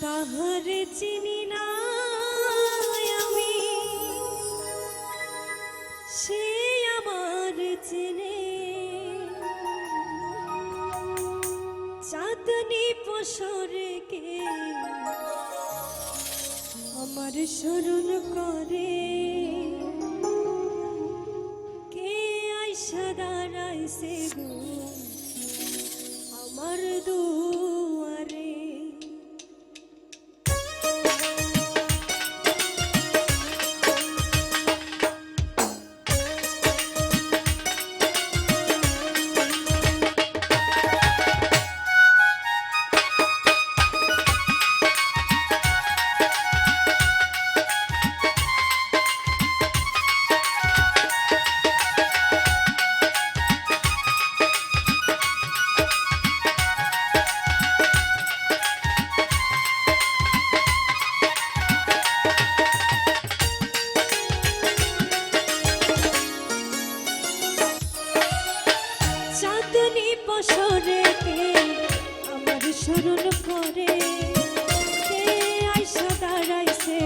তাহারে চিনি না আমি। সে আমার চিনে। চাঁদনি পশরকে আমার স্মরণ করে। আইসা দাঁড়াইছে গো। আমার দুয়ারে চাঁদনি পশরে আমার স্মরণ করে? আইসা দাঁড়াইছে